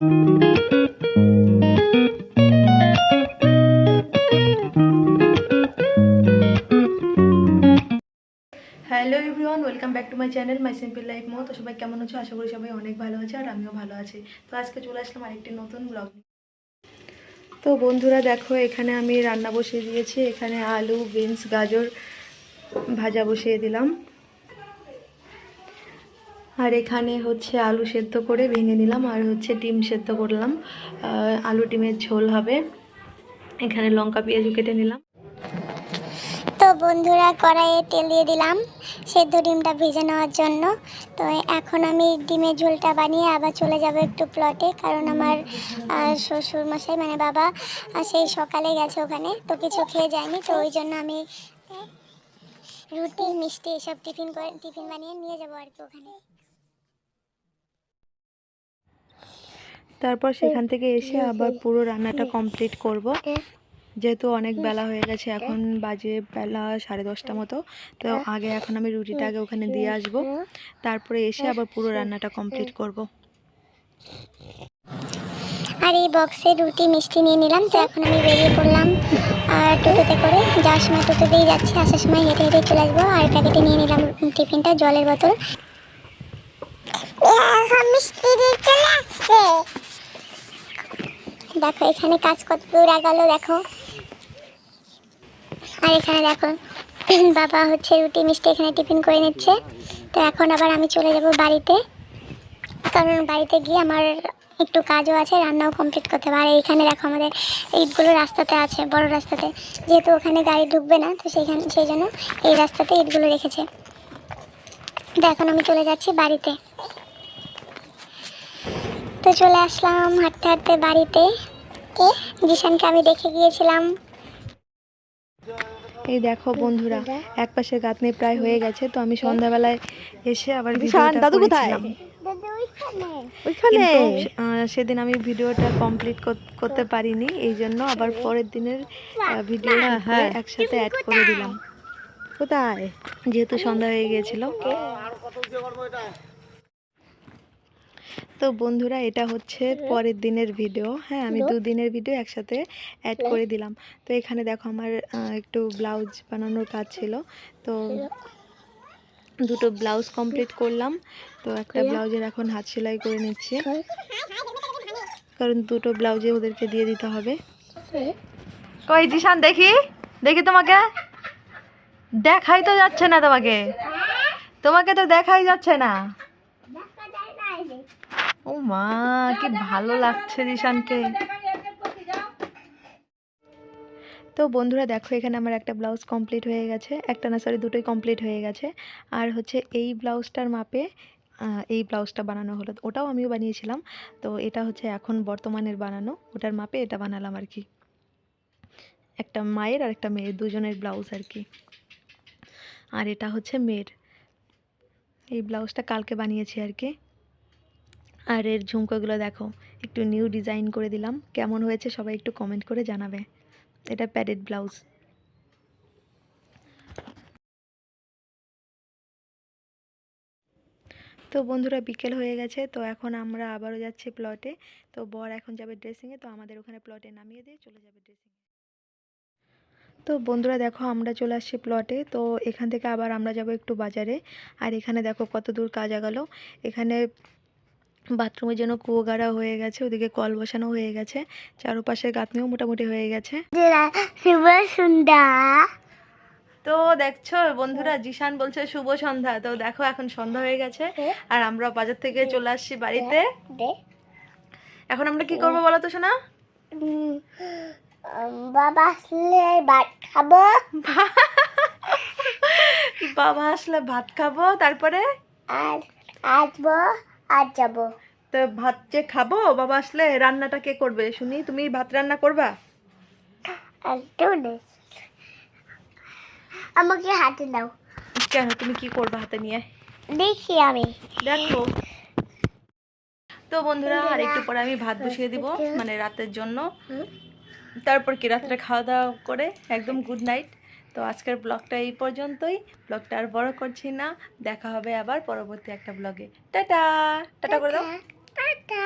Hello everyone, welcome back to my channel, my simple life মো তো সবাই কেমন আছো? আশা করি সবাই অনেক ভালো আছে আর আমিও ভালো আছি। তো আজকে চলে আসলাম আরেকটি নতুন ব্লগ তো বন্ধুরা, দেখো, এখানে আমি রান্না বসিয়ে দিয়েছি। এখানে আলু, বিনস, গাজর ভাজা বসিয়ে দিলাম। আর এখানে হচ্ছে আলু সেদ্ধ করে ভেঙে নিলাম আর হচ্ছে ডিম সেদ্ধ করলাম। আলু ডিমের ঝোল হবে। এখানে লঙ্কা, পেঁয়াজু কেটে নিলাম। তো বন্ধুরা, কড়াইয়ে তেল দিয়ে দিলাম সেদ্ধ ডিমটা ভেজে নেওয়ার জন্য। তো এখন আমি ডিমের ঝোলটা বানিয়ে আবার চলে যাব একটু প্লটে কারণ আমার শ্বশুর মশাই মানে বাবা সেই সকালে গেছে ওখানে, তো কিছু খেয়ে যায়নি, তো ওই জন্য আমি রুটি মিষ্টি এসব টিফিন করে টিফিন বানিয়ে নিয়ে যাব আর কি ওখানে। তারপর সেখান থেকে এসে আবার পুরো রান্নাটা কমপ্লিট করব। যেহেতু অনেক বেলা হয়ে গেছে এখন বাজে বেলা সাড়ে দশটা মতো। তো আগে এখন আমি রুটিটা আগে ওখানে দিয়ে আসব। তারপরে এসে আবার পুরো রান্নাটা কমপ্লিট করব। আর এই বক্সে রুটি মিষ্টি নিয়ে নিলাম। তো এখন আমি বেরিয়ে পড়লাম। আর টোটোতে করে যাওয়ার সময় টোটোতেই যাচ্ছি আসার সময় হেঁটে হেঁটে চলে আসব আর প্যাকেটে নিয়ে নিলাম টিফিনটা জলের বোতল। দেখো এখানে কাজ কত দূর আগালো দেখো। আর এখানে দেখো বাবা হচ্ছে রুটি মিষ্টি এখানে টিফিন করে নিচ্ছে। তো এখন আবার আমি চলে যাব বাড়িতে। কারণ বাড়িতে গিয়ে আমার একটু কাজও আছে, রান্নাও কমপ্লিট করতে হবে। আর এইখানে দেখো আমাদের ইটগুলো রাস্তাতে আছে, বড় রাস্তাতে। যেহেতু ওখানে গাড়ি ঢুকবে না, তো সেইখানে সেই জন্য এই রাস্তাতে ইটগুলো রেখেছে। তো এখন আমি চলে যাচ্ছি বাড়িতে। তো চলে আসলাম হাঁটতে হাঁটতে বাড়িতে। জিশানকে আমি দেখে গিয়েছিলাম। এই দেখো বন্ধুরা এক পাশে গাঁথনি প্রায় হয়ে গেছে তো আমি সন্ধ্যাবেলায় এসে আবার দাদু কোথায়? ওইখানে। সেদিন আমি ভিডিওটা কমপ্লিট করতে পারিনি এই জন্য আবার পরের দিনের ভিডিও। একসাথে অ্যাড করে দিলাম। কোথায়? যেহেতু সন্ধ্যা হয়ে গিয়েছিল তো বন্ধুরা এটা হচ্ছে পরের দিনের ভিডিও হ্যাঁ আমি দুদিনের ভিডিও একসাথে অ্যাড করে দিলাম। তো এখানে দেখো আমার একটু ব্লাউজ বানানোর কাজ ছিল। তো দুটো ব্লাউজ কমপ্লিট করলাম। তো একটা ব্লাউজের এখন হাত সেলাই করে নিচ্ছি। কারণ দুটো ব্লাউজে ওদেরকে দিয়ে দিতে হবে। কই জিশান দেখি? দেখি তোমাকে? দেখাই তো যাচ্ছে না তোমাকে। তোমাকে তো দেখাই যাচ্ছে না। ও মা, কি ভালো লাগছে জিশানকে তো বন্ধুরা, দেখো, এখানে আমার একটা ব্লাউজ কমপ্লিট হয়ে গেছে। একটা না সরি দুটোই কমপ্লিট হয়ে গেছে। আর হচ্ছে এই ব্লাউজটার মাপে এই ব্লাউজটা বানানো হলো। ওটাও আমিও বানিয়েছিলাম। তো এটা হচ্ছে এখন বর্তমানের বানানো। ওটার মাপে এটা বানালাম আর কি। একটা মায়ের আর একটা মেয়ের, দুজনের ব্লাউজ আর কি। আর এটা হচ্ছে মেয়ের। এই ব্লাউজটা কালকে বানিয়েছি আর কি। আর এর ঝুমকোগুলো দেখো, একটু নিউ ডিজাইন করে দিলাম। কেমন হয়েছে সবাই একটু কমেন্ট করে জানাবে। এটা প্যাডেড ব্লাউজ তো বন্ধুরা বিকেল হয়ে গেছে, তো এখন আমরা আবারও যাচ্ছি প্লটে তো বর এখন যাবে ড্রেসিংয়ে তো আমাদের ওখানে প্লটে নামিয়ে দিয়ে চলে যাবে ড্রেসিংয়ে তো বন্ধুরা দেখো, আমরা চলে আসছি প্লটে তো এখান থেকে আবার আমরা যাব একটু বাজারে। আর এখানে দেখো কত দূর কাজ আগালো। এখানে বাথরুমের জন্য কুয়ো গাড়া হয়ে গেছে ওদিকে কল বসানো হয়ে গেছে চারপাশের গাঁথনিও মোটামুটি হয়ে গেছে। তো দেখছ বন্ধুরা জিশান বলছে শুভ সন্ধ্যা তো দেখো এখন সন্ধ্যা হয়ে গেছে আর আমরা বাজার থেকে চলে আসছি বাড়িতে। এখন আমরা কি করব বলো তো শোনা বাবা আসলে ভাত খাব। বাবা আসলে ভাত খাব তারপরে? আর আসব আর যাব। তো ভাত যে খাব? বাবা আসলে রান্নাটা কে করবে? শুনি তুমি ভাত রান্না করবা? আমাকে হাতে দাও কেন? তুমি কি করবে হাতে নিয়ে? দেখি আমি। দেখো। তো বন্ধুরা আর একটু পরে আমি ভাত বসিয়ে দিব মানে রাতের জন্য। তারপর কি রাত্রে খাওয়া দাওয়া করে? একদম গুড নাইট তো আজকের ব্লগটা এই পর্যন্তই। ব্লগটা আর বড় করছি না। দেখা হবে আবার পরবর্তী একটা ব্লগে। টাটা! টাটা করে দাও। টাটা